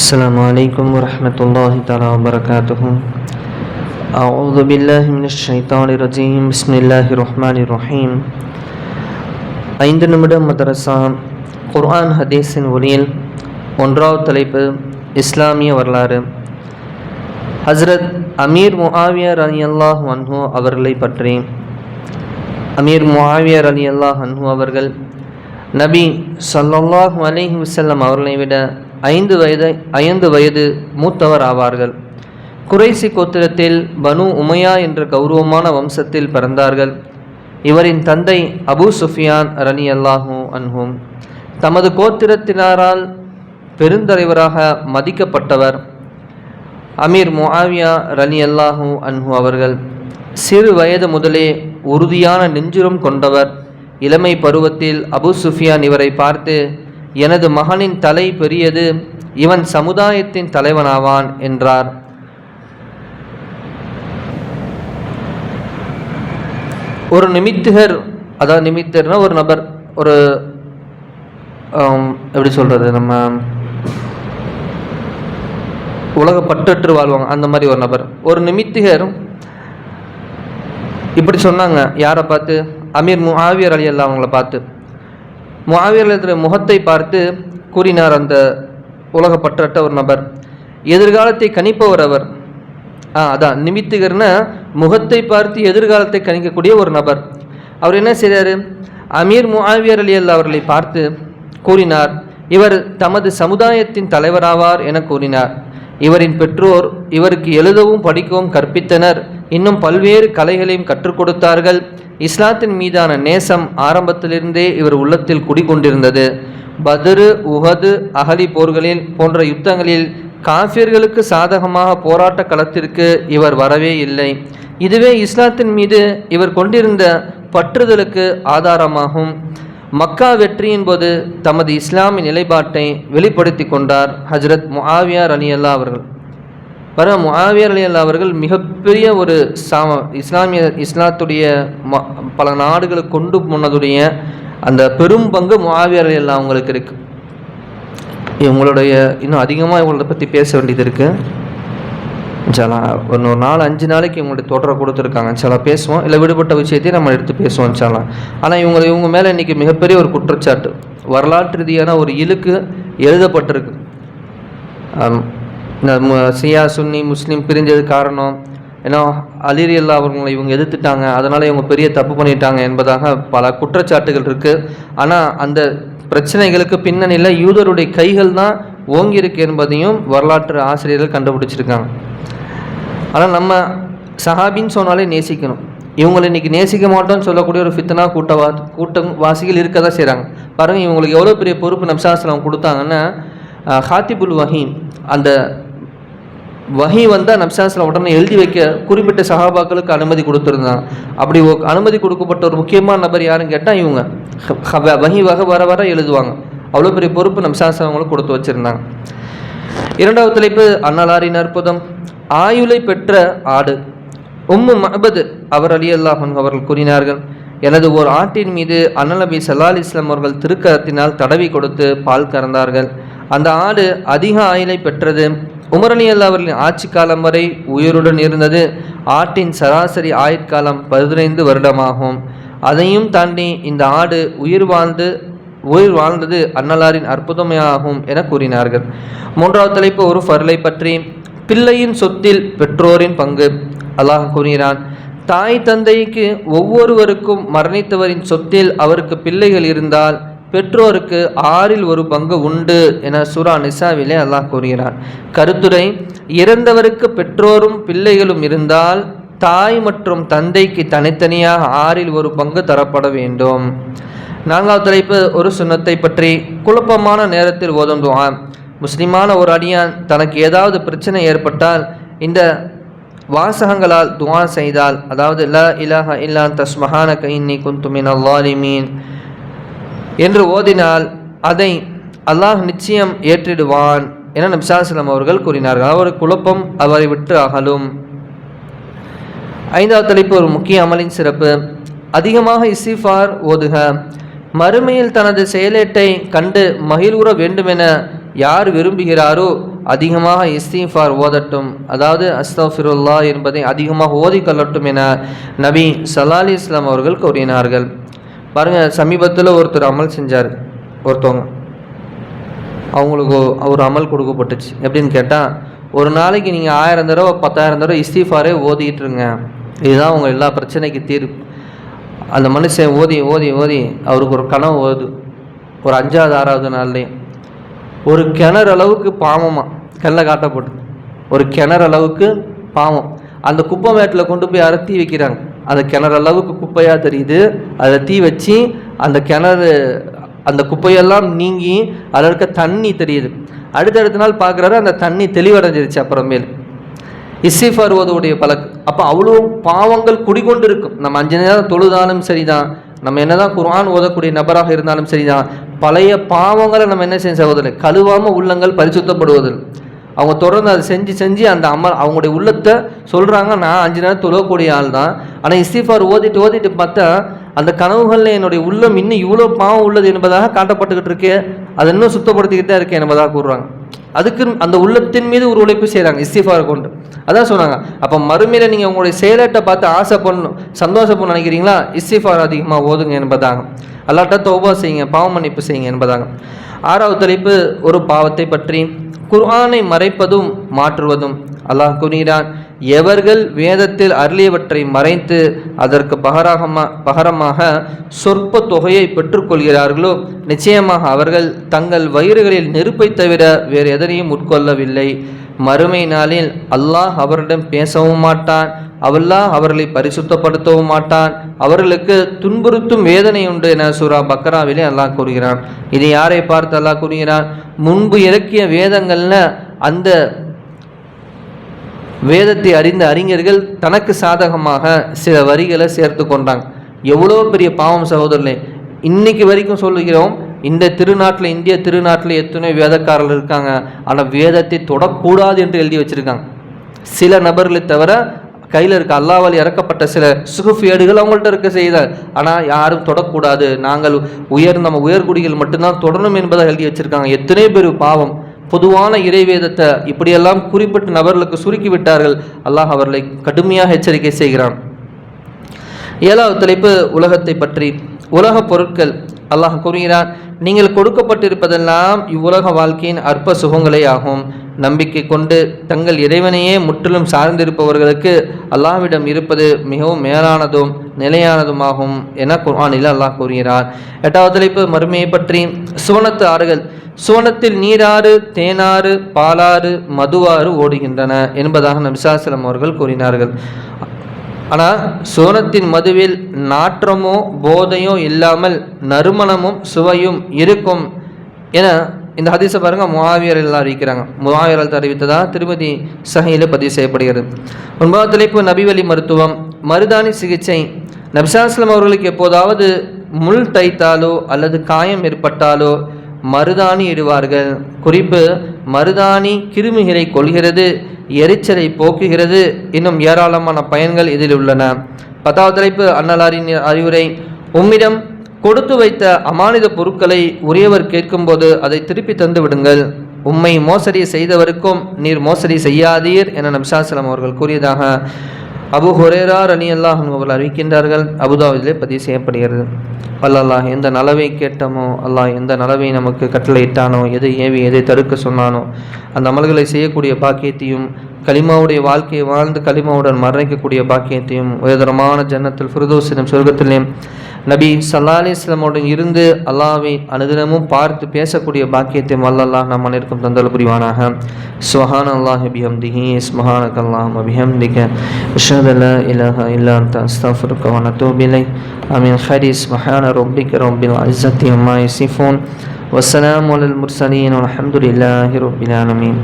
السلام عليكم ورحمة الله تعالى وبركاته أعوذ بالله من الشيطان الرجيم بسم الله الرحمن الرحيم ஐந்து நிமிட மதரசா குர்ஆன் ஹதீஸின் ஒளியில் ஒன்றாவது தலைப்பு இஸ்லாமிய வரலாறு ஹஸ்ரத் அமீர் முஆவியர் அலி அல்லாஹ் அன்ஹு அவர்களை பற்றி அமீர் முஆவியர் அலி அல்லாஹ் அன்ஹு அவர்கள் நபி ஸல்லல்லாஹு அலைஹி வஸல்லம் அவர்களை விட ஐந்து வயது ஐந்து வயது மூத்தவர் ஆவார்கள். குறைசி கோத்திரத்தில் பனு உமையா என்ற கௌரவமான வம்சத்தில் பிறந்தார்கள். இவரின் தந்தை அபு சுஃபியான் ரனி அல்லாஹூ அன்ஹும். தமது கோத்திரத்தினரால் பெருந்தலைவராக மதிக்கப்பட்டவர் அமீர் முஆவியா ரலி அல்லாஹூ அன்ஹு அவர்கள். சிறு வயது முதலே உறுதியான நெஞ்சுரம் கொண்டவர். இளமை பருவத்தில் அபு சுஃபியான் இவரை பார்த்து எனது மகனின் தலை பெரியது இவன் சமுதாயத்தின் தலைவனாவான் என்றார். ஒரு நிமித்திகர் அதாவது நிமித்தர்னா ஒரு நபர் ஒரு எப்படி சொல்கிறது நம்ம உலக பற்றற்று வாழ்வாங்க அந்த மாதிரி ஒரு நபர். ஒரு நிமித்திகர் இப்படி சொன்னாங்க யாரை பார்த்து? அமீர் முஆவியர் அலி அல்லா அவங்கள பார்த்து. முஆவியர் முகத்தை பார்த்து கூறினார் அந்த உலகப்பற்றற்ற ஒரு நபர். எதிர்காலத்தை கணிப்பவர் அவர். ஆ அதான் நிமித்திகர்னா முகத்தை பார்த்து எதிர்காலத்தை கணிக்கக்கூடிய ஒரு நபர். அவர் என்ன செய்தார்? அமீர் முஆவியர் அலி அல்லா அவர்களை பார்த்து கூறினார் இவர் தமது சமுதாயத்தின் தலைவராவார் என கூறினார். இவரின் பெற்றோர் இவருக்கு எழுதவும் படிக்கவும் கற்பித்தனர். இன்னும் பல்வேறு கலைகளையும் கற்றுக் கொடுத்தார்கள். இஸ்லாத்தின் மீதான நேசம் ஆரம்பத்திலிருந்தே இவர் உள்ளத்தில் குடிகொண்டிருந்தது. பதுரு உஹது அகலி போர்களில் போன்ற யுத்தங்களில் காஃபியர்களுக்கு சாதகமாக போராட்ட களத்திற்கு இவர் வரவே இல்லை. இதுவே இஸ்லாத்தின் மீது இவர் கொண்டிருந்த பற்றுதலுக்கு ஆதாரமாகும். மக்கா வெற்றியின் போது தமது இஸ்லாமிய நிலைப்பாட்டை வெளிப்படுத்தி கொண்டார் ஹஜரத் முஆவியார் அலி அல்லா அவர்கள். வர முஆவியர் அலி அல்லா அவர்கள் மிகப்பெரிய ஒரு சாம இஸ்லாமிய இஸ்லாத்துடைய ம பல நாடுகளுக்கு கொண்டு போனதுடைய அந்த பெரும் பங்கு முஆவியர் அலி அல்லா அவங்களுக்கு இருக்கு. இவங்களுடைய இன்னும் அதிகமாக இவங்கள பற்றி பேச வேண்டியது இருக்குது சில ஒரு நாலு அஞ்சு நாளைக்கு இவங்களுடைய தொடரை கொடுத்துருக்காங்க. சில பேசுவோம். இல்லை விடுபட்ட விஷயத்தையும் நம்ம எடுத்து பேசுவோம் சில ஆனால் இவங்க இவங்க மேலே இன்றைக்கி மிகப்பெரிய ஒரு குற்றச்சாட்டு வரலாற்று ரீதியான ஒரு இழுக்கு எழுதப்பட்டிருக்கு. இந்த சியா சுன்னி முஸ்லீம் பிரிஞ்சது காரணம். ஏன்னா அலிரி அல்லா இவங்க எதிர்த்துட்டாங்க. அதனால் இவங்க பெரிய தப்பு பண்ணிட்டாங்க என்பதாக பல குற்றச்சாட்டுகள் இருக்குது ஆனால் அந்த பிரச்சனைகளுக்கு பின்னணியில் யூதருடைய கைகள் தான் ஓங்கியிருக்கு என்பதையும் வரலாற்று ஆசிரியர்கள் கண்டுபிடிச்சிருக்காங்க. ஆனால் நம்ம சஹாபின்னு சொன்னாலே நேசிக்கணும். இவங்களை இன்றைக்கி நேசிக்க மாட்டோம்னு சொல்லக்கூடிய ஒரு ஃபித்னா கூட்டவா கூட்டம் வாசிகள் இருக்க தான் செய்கிறாங்க பாருங்கள் இவங்களுக்கு எவ்வளோ பெரிய பொறுப்பு நம்சாஸ்லாம் கொடுத்தாங்கன்னா ஹாத்திபுல் வஹீம் அந்த வகை வந்தால் நப்சாஸில் உடனே எழுதி வைக்க குறிப்பிட்ட சஹாபாக்களுக்கு அனுமதி கொடுத்துருந்தாங்க அப்படி அனுமதி கொடுக்கப்பட்ட ஒரு முக்கியமான நபர் யாருன்னு கேட்டால் இவங்க. ஹ- வகை வர வர எழுதுவாங்க. அவ்வளோ பெரிய பொறுப்பு நம்சாஸ்லாம் கொடுத்து வச்சுருந்தாங்க. இரண்டாவது தலைப்பு அன்னலாரின் அற்புதம். ஆயுளை பெற்ற ஆடு. உம்மு மஹபது அவர் அலி அல்லாஹன் அவர்கள் கூறினார்கள் எனது ஓர் ஆட்டின் மீது அன்னநபி நபி சல்லால் இஸ்லாம் அவர்கள் திருக்கரத்தினால் தடவி கொடுத்து பால் கறந்தார்கள். அந்த ஆடு அதிக ஆயுளை பெற்றது. உமரணி அலி அவர்களின் ஆட்சி காலம் வரை உயிருடன் இருந்தது. ஆட்டின் சராசரி ஆயுட்காலம் பதினைந்து வருடமாகும். அதையும் தாண்டி இந்த ஆடு உயிர் வாழ்ந்து உயிர் வாழ்ந்தது அன்னலாரின் அற்புதமையாகும் என கூறினார்கள். மூன்றாவது தலைப்பு ஒரு பருளை பற்றி. பிள்ளையின் சொத்தில் பெற்றோரின் பங்கு. அல்லாஹ் கூறுகிறான் தாய் தந்தைக்கு ஒவ்வொருவருக்கும் மரணித்தவரின் சொத்தில் அவருக்கு பிள்ளைகள் இருந்தால் பெற்றோருக்கு ஆறில் ஒரு பங்கு உண்டு என சூரா நிசாவிலே அல்லாஹ் கூறுகிறார். கருத்துரை இறந்தவருக்கு பெற்றோரும் பிள்ளைகளும் இருந்தால் தாய் மற்றும் தந்தைக்கு தனித்தனியாக ஆறில் ஒரு பங்கு தரப்பட வேண்டும். நான்காவது தலைப்பு ஒரு சுண்ணத்தை பற்றி குழப்பமான நேரத்தில் ஓதும் துஆ. முஸ்லிமான ஒரு அடியான் தனக்கு ஏதாவது பிரச்சனை ஏற்பட்டால் இந்த வாசகங்களால் துவா செய்தால் அதாவது ல இலாஹ இல்லா தஸ்மஹான கைன்னி குந்துமின் அல்லாலிமீன் என்று ஓதினால் அதை அல்லாஹ் நிச்சயம் ஏற்றிடுவான் என நபிசாஸ்லம் அவர்கள் கூறினார்கள். அவர் குழப்பம் அவரை விட்டு அகலும். ஐந்தாவது தலைப்பு ஒரு முக்கிய அமலின் சிறப்பு. அதிகமாக இசிஃபார் ஓதுக. மறுமையில் தனது செயலேட்டை கண்டு மகிழ்வுற வேண்டுமென யார் விரும்புகிறாரோ அதிகமாக இஸ்தீஃபார் ஓதட்டும். அதாவது அஸ்தஃபிருல்லா என்பதை அதிகமாக ஓதிக்கொள்ளட்டும் என நபி சலாலி இஸ்லாம் அவர்கள் கூறினார்கள். பாருங்கள் சமீபத்தில் ஒருத்தர் அமல் செஞ்சார் ஒருத்தவங்க. அவங்களுக்கு ஒரு அமல் கொடுக்கப்பட்டுச்சு. எப்படின்னு கேட்டால் ஒரு நாளைக்கு நீங்கள் ஆயிரம் தடவை பத்தாயிரம் தடவை இஸ்தீஃபாரே இருங்க இதுதான் அவங்க எல்லா பிரச்சனைக்கு தீர்வு. அந்த மனுஷன் ஓதி ஓதி ஓதி அவருக்கு ஒரு கனவு ஓது ஒரு அஞ்சாவது ஆறாவது நாள்லேயும் ஒரு கிணறு அளவுக்கு பாவமாக கல்லை காட்டப்பட்டு ஒரு கிணறு அளவுக்கு பாவம். அந்த குப்பை மேட்டில் கொண்டு போய் அறுத்தி வைக்கிறாங்க. அந்த கிணறு அளவுக்கு குப்பையாக தெரியுது. அதை தீ வச்சு அந்த கிணறு அந்த குப்பையெல்லாம் நீங்கி அதில் இருக்க தண்ணி தெரியுது. அடுத்தடுத்த நாள் பார்க்குறாரு அந்த தண்ணி தெளிவடைஞ்சிருச்சு அப்புறமேல். இசிஃபார் ஓதுடைய பழக்கு அப்போ அவ்வளோ பாவங்கள் குடிகொண்டு இருக்கும் நம்ம அஞ்சு நேரம் தொழுதாலும் சரிதான். நம்ம என்னதான் குர்ஆன் ஓதக்கூடிய நபராக இருந்தாலும் சரிதான். பழைய பாவங்களை நம்ம என்ன செய்ய சகோதரர் கழுவாமல் உள்ளங்கள் பரிசுத்தப்படுவதில்லை. அவங்க தொடர்ந்து அதை செஞ்சு செஞ்சு அந்த அம்மா அவங்களுடைய உள்ளத்தை சொல்கிறாங்க நான் அஞ்சு நேரம் தொழக்கூடிய ஆள் தான். ஆனால் இஸ்திஃபார் ஓதிட்டு ஓதிட்டு பார்த்தா அந்த கனவுகளில் என்னுடைய உள்ளம் இன்னும் இவ்வளோ பாவம் உள்ளது என்பதாக காட்டப்பட்டுக்கிட்டு இருக்கே. அதை இன்னும் சுத்தப்படுத்திக்கிட்டே இருக்கேன் என்பதாக கூறுறாங்க. அதுக்கு அந்த உள்ளத்தின் மீது ஒரு உழைப்பு செய்கிறாங்க இஸ்திஃபார் கொண்டு. அதான் சொன்னாங்க. அப்போ மறுமையில் நீங்கள் உங்களுடைய செயலட்டை பார்த்து ஆசைப்படணும் சந்தோஷப்படணும் நினைக்கிறீங்களா? இஸ்திஃபார் அதிகமாக ஓதுங்க என்பதாக அல்லாட்ட தோபா செய்யுங்க பாவ மன்னிப்பு செய்யுங்க என்பதாக ஆறாவது தலைப்பு ஒரு பாவத்தை பற்றி. குர்ஆனை மறைப்பதும் மாற்றுவதும். அல்லாஹ் கூறுகிறான் எவர்கள் வேதத்தில் அருளியவற்றை மறைத்து அதற்கு பகராகமா பகரமாக சொற்ப தொகையை பெற்றுக்கொள்கிறார்களோ நிச்சயமாக அவர்கள் தங்கள் வயிறுகளில் நெருப்பை தவிர வேறு எதனையும் உட்கொள்ளவில்லை. மறுமை நாளில் அல்லாஹ் அவரிடம் பேசவும் மாட்டான். அவல்லாஹ் அவர்களை பரிசுத்தப்படுத்தவும் மாட்டான். அவர்களுக்கு துன்புறுத்தும் வேதனை உண்டு என சூரா பக்ராவிலே அல்லாஹ் கூறுகிறான். இதை யாரை பார்த்து அல்லாஹ் கூறுகிறான்? முன்பு இலக்கிய வேதங்கள்ல அந்த வேதத்தை அறிந்த அறிஞர்கள் தனக்கு சாதகமாக சில வரிகளை சேர்த்து கொண்டாங்க. எவ்வளோ பெரிய பாவம் சகோதரனே இன்னைக்கு வரைக்கும் சொல்லுகிறோம் இந்த திருநாட்டில் இந்திய திருநாட்டில் எத்தனை வேதக்காரர்கள் இருக்காங்க. ஆனால் வேதத்தை தொடக்கூடாது என்று எழுதி வச்சுருக்காங்க. சில நபர்களை தவிர கையில் இருக்க அல்லாவால் இறக்கப்பட்ட சில சுகுஃப் ஏடுகள் அவங்கள்ட்ட இருக்க செய்தார். ஆனால் யாரும் தொடக்கூடாது. நாங்கள் உயர் நம்ம உயர்குடிகள் மட்டும்தான் தொடரும் என்பதை எழுதி வச்சுருக்காங்க. எத்தனை பேர் பாவம். பொதுவான இறைவேதத்தை இப்படியெல்லாம் குறிப்பிட்ட நபர்களுக்கு சுருக்கி விட்டார்கள். அல்லாஹ் அவர்களை கடுமையாக எச்சரிக்கை செய்கிறான். ஏழாவது தலைப்பு உலகத்தை பற்றி. உலக பொருட்கள். அல்லாஹ் கூறுகிறான் நீங்கள் கொடுக்கப்பட்டிருப்பதெல்லாம் இவ்வுலக வாழ்க்கையின் அற்ப சுகங்களே ஆகும். நம்பிக்கை கொண்டு தங்கள் இறைவனையே முற்றிலும் சார்ந்திருப்பவர்களுக்கு அல்லாஹ்விடம் இருப்பது மிகவும் மேலானதும் நிலையானதுமாகும் என குர்ஆனில் அல்லாஹ் கூறுகிறார் எட்டாவது தலைப்பு மறுமையை பற்றி சுவனத்து ஆறுகள். சுவனத்தில் நீராறு தேனாறு பாலாறு மதுவாறு ஓடுகின்றன என்பதாக நபிசாசலம் அவர்கள் கூறினார்கள். ஆனால் சோனத்தின் மதுவில் நாற்றமோ போதையோ இல்லாமல் நறுமணமும் சுவையும் இருக்கும் என இந்த ஹதீஸை பாருங்க முவாவியர் அறிவிக்கிறாங்க. முவாவியர்கள் தெரிவித்ததாக திருமதி சஹையில் பதிவு செய்யப்படுகிறது. ஒன்பதாவது தலைப்பு நபிவழி மருத்துவம். மருதாணி சிகிச்சை. நபிசாஸ்லம் அவர்களுக்கு எப்போதாவது முள் தைத்தாலோ அல்லது காயம் ஏற்பட்டாலோ மருதாணி இடுவார்கள். குறிப்பு மருதாணி கிருமிகளை கொள்கிறது எரிச்சலை போக்குகிறது இன்னும் ஏராளமான பயன்கள் இதில் உள்ளன. பத்தாவது தலைப்பு அன்னலாரின் அறிவுரை. உம்மிடம் கொடுத்து வைத்த அமானித பொருட்களை உரியவர் கேட்கும்போது அதை திருப்பி தந்து விடுங்கள். உம்மை மோசடி செய்தவருக்கும் நீர் மோசடி செய்யாதீர் என நம்சாசலம் அவர்கள் கூறியதாக அபு ஹொரேரா அணி அல்லாஹ் அவர்கள் அறிவிக்கின்றார்கள். அபுதாபிலே பதிவு செய்யப்படுகிறது. அல்லாஹ் எந்த நலவை கேட்டமோ அல்லாஹ் எந்த நலவை நமக்கு கட்டளையிட்டானோ எதை ஏவி எதை தடுக்க சொன்னானோ அந்த அமல்களை செய்யக்கூடிய பாக்கியத்தையும் கலிமாவுடைய வாழ்க்கையை வாழ்ந்து கலிமாவுடன் மரணிக்கக்கூடிய பாக்கியத்தையும் உயர்தரமான ஜன்னத்தில் ஃபிரதோசினம் சொர்க்கத்திலையும் நபி சல்லா இஸ்லாமுடன் இருந்து அல்லாவை அனுதினமும் பார்த்து பேசக்கூடிய பாக்கியத்தையும் அல்லல்லாஹ் நம் அனைவருக்கும் தந்தல் புரிவானாக சுஹான் அல்லாஹ் பிஹம்திஹி ஸ்மஹானக் அல்லாஹ் பிஹம்திக அஷ்ஹது லா இலாஹ இல்லா அன்த அஸ்தக்ஃபிருக வ நத்தூபு இலைக் ஆமீன் خير سبحان ربك رب العزة عما يصفون والسلام على المرسلين والحمد لله رب العالمين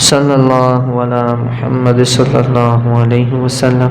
صلى الله على محمد صلى الله عليه وسلم